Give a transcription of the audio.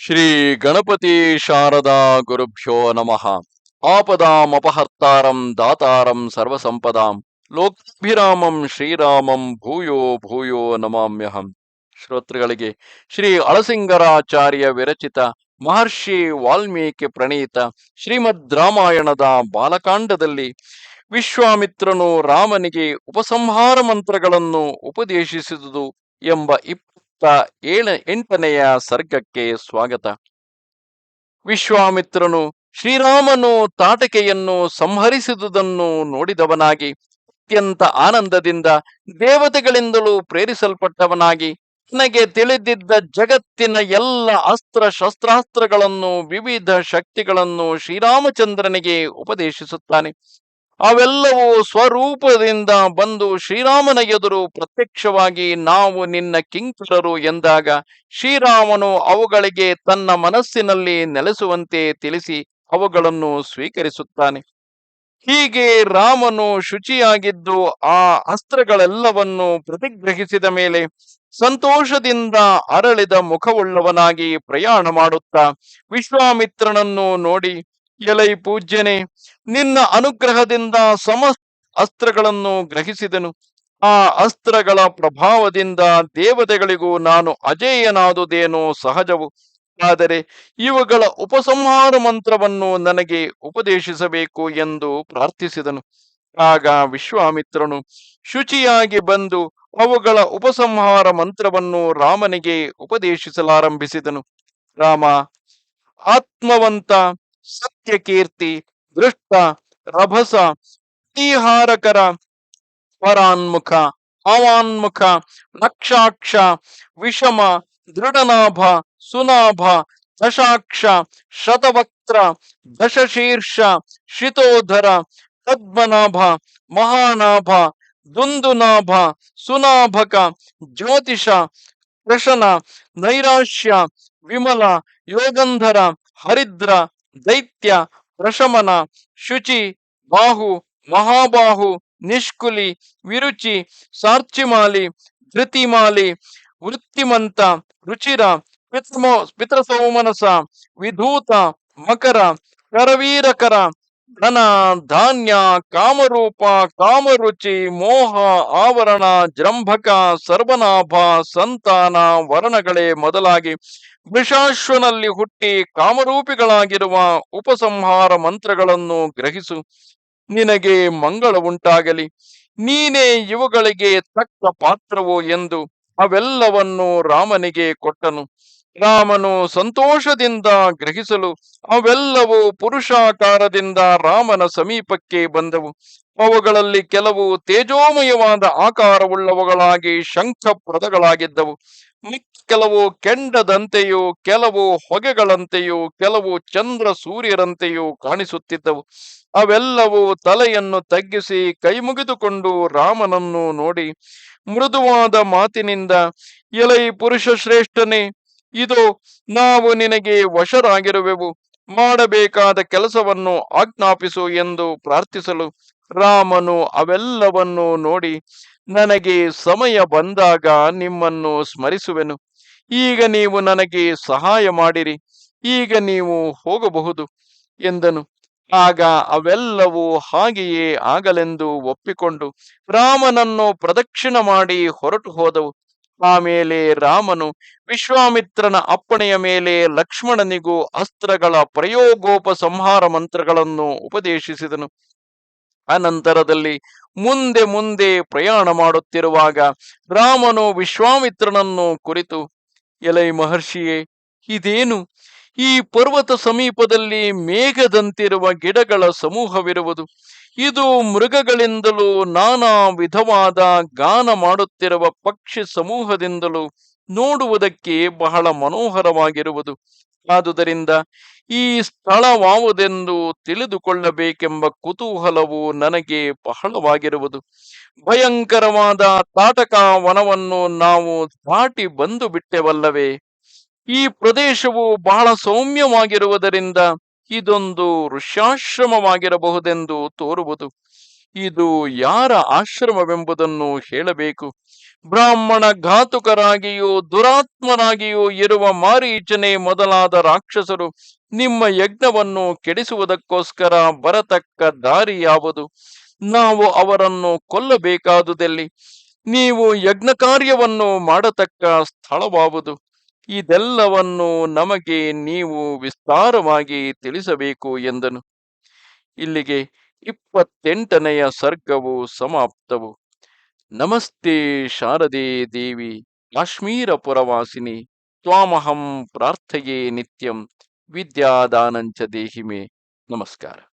ಶ್ರೀ ಗಣಪತಿ ಶಾರದಾ ಗುರುಭ್ಯೋ ನಮಃ. ಆಪದಾಮಪಹರ್ತಾರಂ ದಾತಾರಂ ಸರ್ವಸಂಪದಾಂ ಲೋಕಾಭಿರಾಮಂ ಶ್ರೀರಾಮಂ ಭೂಯೋ ಭೂಯೋ ನಮಾಮ್ಯಹಂ. ಶ್ರೋತೃಗಳಿಗೆ ಶ್ರೀ ಅಳಸಿಂಗರಾಚಾರ್ಯ ವಿರಚಿತ ಮಹರ್ಷಿ ವಾಲ್ಮೀಕಿ ಪ್ರಣೀತ ಶ್ರೀಮದ್ ರಾಮಾಯಣದ ಬಾಲಕಾಂಡದಲ್ಲಿ ವಿಶ್ವಾಮಿತ್ರನು ರಾಮನಿಗೆ ಉಪಸಂಹಾರ ಮಂತ್ರಗಳನ್ನು ಉಪದೇಶಿಸಿದುದು ಎಂಬ ಇಪ್ಪ ಏಳ, ಎಂಟನೆಯ ಸರ್ಗಕ್ಕೆ ಸ್ವಾಗತ. ವಿಶ್ವಾಮಿತ್ರನು ಶ್ರೀರಾಮನು ತಾಟಕೆಯನ್ನು ಸಂಹರಿಸಿದುದನ್ನು ನೋಡಿದವನಾಗಿ, ಅತ್ಯಂತ ಆನಂದದಿಂದ ದೇವತೆಗಳಿಂದಲೂ ಪ್ರೇರಿಸಲ್ಪಟ್ಟವನಾಗಿ ನನಗೆ ತಿಳಿದಿದ್ದ ಜಗತ್ತಿನ ಎಲ್ಲ ಅಸ್ತ್ರ ಶಸ್ತ್ರಾಸ್ತ್ರಗಳನ್ನು, ವಿವಿಧ ಶಕ್ತಿಗಳನ್ನು ಶ್ರೀರಾಮಚಂದ್ರನಿಗೆ ಉಪದೇಶಿಸುತ್ತಾನೆ. ಅವೆಲ್ಲವೂ ಸ್ವರೂಪದಿಂದ ಬಂದು ಶ್ರೀರಾಮನ ಎದುರು ಪ್ರತ್ಯಕ್ಷವಾಗಿ ನಾವು ನಿನ್ನ ಕಿಂಕರರು ಎಂದಾಗ ಶ್ರೀರಾಮನು ಅವುಗಳಿಗೆ ತನ್ನ ಮನಸ್ಸಿನಲ್ಲಿ ನೆಲೆಸುವಂತೆ ತಿಳಿಸಿ ಅವುಗಳನ್ನು ಸ್ವೀಕರಿಸುತ್ತಾನೆ. ಹೀಗೆ ರಾಮನು ಶುಚಿಯಾಗಿದ್ದು ಆ ಅಸ್ತ್ರಗಳೆಲ್ಲವನ್ನು ಪ್ರತಿಗ್ರಹಿಸಿದ ಮೇಲೆ ಸಂತೋಷದಿಂದ ಅರಳಿದ ಮುಖವುಳ್ಳವನಾಗಿ ಪ್ರಯಾಣ ಮಾಡುತ್ತಾ ವಿಶ್ವಾಮಿತ್ರನನ್ನು ನೋಡಿ ಎಲೈ ಪೂಜ್ಯನೆ, ನಿನ್ನ ಅನುಗ್ರಹದಿಂದ ಸಮಸ್ತ ಅಸ್ತ್ರಗಳನ್ನು ಗ್ರಹಿಸಿದನು. ಆ ಅಸ್ತ್ರಗಳ ಪ್ರಭಾವದಿಂದ ದೇವತೆಗಳಿಗೂ ನಾನು ಅಜೇಯನಾದುದೇನೋ ಸಹಜವು. ಆದರೆ ಇವುಗಳ ಉಪಸಂಹಾರ ಮಂತ್ರವನ್ನು ನನಗೆ ಉಪದೇಶಿಸಬೇಕು ಎಂದು ಪ್ರಾರ್ಥಿಸಿದನು. ಆಗ ವಿಶ್ವಾಮಿತ್ರನು ಶುಚಿಯಾಗಿ ಬಂದು ಅವುಗಳ ಉಪಸಂಹಾರ ಮಂತ್ರವನ್ನು ರಾಮನಿಗೆ ಉಪದೇಶಿಸಲಾರಂಭಿಸಿದನು. ರಾಮ, ಆತ್ಮವಂತ ಸತ್ಯಕೀರ್ತಿ, ದೃಷ್ಟ, ರಭಸ ಪ್ರತಿಹಾರಕರ ಪರಾನ್ಮುಖ ಅವಾನ್ಮುಖ ನಕ್ಷಾಕ್ಷ, ವಿಷಮ, ದೃಢನಾಭ, ಸುನಾಭ, ದಶಾಕ್ಷ, ಶತವಕ್ತ್ರ, ದಶಶೀರ್ಷ, ಶಿತೋಧರ ಪದ್ಮನಾಭ ಮಹಾನಾಭ, ದುಂದುನಾಭ, ಸುನಾಭಕ, ಜ್ಯೋತಿಷ, ಪ್ರಶನ, ನೈರಾಶ್ಯ, ವಿಮಲ, ಯೋಗಂಧರ, ಹರಿದ್ರ ದೈತ್ಯ, ಪ್ರಶಮನ, ಶುಚಿ, ಬಾಹು, ಮಹಾಬಾಹು, ನಿಷ್ಕುಲಿ, ವಿರುಚಿ, ಸಾರ್ಚಿಮಾಲಿ, ಧೃತಿಮಾಲಿ, ವೃತ್ತಿಮಂತ, ರುಚಿರ, ಪಿತೃಮೋ, ಪಿತೃಸೌಮನಸ, ವಿಧೂತ, ಮಕರ, ಕರವೀರಕರ ಧನ ಧಾನ್ಯ, ಕಾಮರೂಪ, ಕಾಮರುಚಿ, ಮೋಹ, ಆವರಣ, ಜೃಂಭಕ, ಸರ್ವನಾಭ, ಸಂತಾನ, ವರ್ಣಗಳೇ ಮೊದಲಾಗಿ ವಿಷಾಶ್ವನಲ್ಲಿ ಹುಟ್ಟಿ ಕಾಮರೂಪಿಗಳಾಗಿರುವ ಉಪಸಂಹಾರ ಮಂತ್ರಗಳನ್ನು ಗ್ರಹಿಸು. ನಿನಗೆ ಮಂಗಳ ಉಂಟಾಗಲಿ. ನೀನೇ ಇವುಗಳಿಗೆ ತಕ್ಕ ಪಾತ್ರವು ಎಂದು ಅವೆಲ್ಲವನ್ನು ರಾಮನಿಗೆ ಕೊಟ್ಟನು. ರಾಮನು ಸಂತೋಷದಿಂದ ಗ್ರಹಿಸಲು ಅವೆಲ್ಲವೂ ಪುರುಷಾಕಾರದಿಂದ ರಾಮನ ಸಮೀಪಕ್ಕೆ ಬಂದವು. ಅವುಗಳಲ್ಲಿ ಕೆಲವು ತೇಜೋಮಯವಾದ ಆಕಾರವುಳ್ಳವುಗಳಾಗಿ ಶಂಖಪ್ರದಗಳಾಗಿದ್ದವು. ಕೆಲವು ಕೆಂಡದಂತೆಯೂ ಕೆಲವು ಹೊಗೆಗಳಂತೆಯೂ ಕೆಲವು ಚಂದ್ರ ಸೂರ್ಯರಂತೆಯೂ ಕಾಣಿಸುತ್ತಿದ್ದವು. ಅವೆಲ್ಲವೂ ತಲೆಯನ್ನು ತಗ್ಗಿಸಿ ಕೈಮುಗಿದುಕೊಂಡು ರಾಮನನ್ನು ನೋಡಿ, ಮೃದುವಾದ ಮಾತಿನಿಂದ, ಎಲೈ ಪುರುಷ ಶ್ರೇಷ್ಠನೇ ಇದು ನಾವು ನಿನಗೆ ವಶರಾಗಿರುವೆವು. ಮಾಡಬೇಕಾದ ಕೆಲಸವನ್ನು ಆಜ್ಞಾಪಿಸು ಎಂದು ಪ್ರಾರ್ಥಿಸಲು ರಾಮನು ಅವೆಲ್ಲವನ್ನು ನೋಡಿ ನನಗೆ ಸಮಯ ಬಂದಾಗ ನಿಮ್ಮನ್ನು ಸ್ಮರಿಸುವೆನು. ಈಗ ನೀವು ನನಗೆ ಸಹಾಯ ಮಾಡಿರಿ. ಈಗ ನೀವು ಹೋಗಬಹುದು ಎಂದನು. ಆಗ ಅವೆಲ್ಲವೂ ಹಾಗೆಯೇ ಆಗಲೆಂದು ಒಪ್ಪಿಕೊಂಡು ರಾಮನನ್ನು ಪ್ರದಕ್ಷಿಣ ಮಾಡಿ ಹೊರಟು ಹೋದವು ಆಮೇಲೆ ರಾಮನು, ವಿಶ್ವಾಮಿತ್ರನ ಅಪ್ಪಣೆಯ ಮೇಲೆ ಲಕ್ಷ್ಮಣನಿಗೂ ಅಸ್ತ್ರಗಳ ಪ್ರಯೋಗೋಪ ಸಂಹಾರ ಮಂತ್ರಗಳನ್ನು ಉಪದೇಶಿಸಿದನು. ಅನಂತರದಲ್ಲಿ ಮುಂದೆ ಮುಂದೆ ಪ್ರಯಾಣ ಮಾಡುತ್ತಿರುವಾಗ ರಾಮನು ವಿಶ್ವಾಮಿತ್ರನನ್ನು ಕುರಿತು, ಎಲೈ ಮಹರ್ಷಿಯೇ, ಇದೇನು? ಈ ಪರ್ವತ ಸಮೀಪದಲ್ಲಿ ಮೇಘದಂತಿರುವ ಗಿಡಗಳ ಸಮೂಹವಿರುವುದು. ಇದು ಮೃಗಗಳಿಂದಲೂ ನಾನಾ ವಿಧವಾದ ಗಾನ ಮಾಡುತ್ತಿರುವ ಪಕ್ಷಿ ಸಮೂಹದಿಂದಲೂ ನೋಡುವುದಕ್ಕೆ ಬಹಳ ಮನೋಹರವಾಗಿರುವುದು. ಆದುದರಿಂದ ಈ ಸ್ಥಳವಾವುದೆಂದು ತಿಳಿದುಕೊಳ್ಳಬೇಕೆಂಬ ಕುತೂಹಲವು ನನಗೆ ಬಹಳವಾಗಿರುವುದು. ಭಯಂಕರವಾದ ತಾಟಕ ವನವನ್ನು ನಾವು ದಾಟಿ ಬಂದು ಬಿಟ್ಟೆವಲ್ಲವೇ? ಈ ಪ್ರದೇಶವು ಬಹಳ ಸೌಮ್ಯವಾಗಿರುವುದರಿಂದ ಇದೊಂದು ಋಷ್ಯಾಶ್ರಮವಾಗಿರಬಹುದೆಂದು ತೋರುವುದು. ಇದು ಯಾರ ಆಶ್ರಮವೆಂಬುದನ್ನು ಹೇಳಬೇಕು. ಬ್ರಾಹ್ಮಣ ಘಾತುಕರಾಗಿಯೂ ದುರಾತ್ಮನಾಗಿಯೂ ಇರುವ ಮಾರೀಚನೆ ಮೊದಲಾದ ರಾಕ್ಷಸರು ನಿಮ್ಮ ಯಜ್ಞವನ್ನು ಕೆಡಿಸುವುದಕ್ಕೋಸ್ಕರ ಬರತಕ್ಕ ದಾರಿ ಯಾವುದು ನಾವು ಅವರನ್ನು ಕೊಲ್ಲಬೇಕಾದುದೆಲ್ಲಿ? ನೀವು ಯಜ್ಞ ಕಾರ್ಯವನ್ನು ಮಾಡತಕ್ಕ ಸ್ಥಳವಾವುದು. ಇದೆಲ್ಲವನ್ನು ನಮಗೆ ನೀವು ವಿಸ್ತಾರವಾಗಿ ತಿಳಿಸಬೇಕು ಎಂದನು. ಇಲ್ಲಿಗೆ ಇಪ್ಪತ್ತೆಂಟನೆಯ ಸರ್ಗವು ಸಮಾಪ್ತವು. ನಮಸ್ತೆ ಶಾರದೆ ದೇವಿ ಕಾಶ್ಮೀರ ಪುರವಾಸಿನಿ ತ್ವಾಮಹಂ ಪ್ರಾರ್ಥಯೇ ನಿತ್ಯಂ, ವಿದ್ಯಾದಾನಂಚ ದೇಹಿಮೆ. ನಮಸ್ಕಾರ.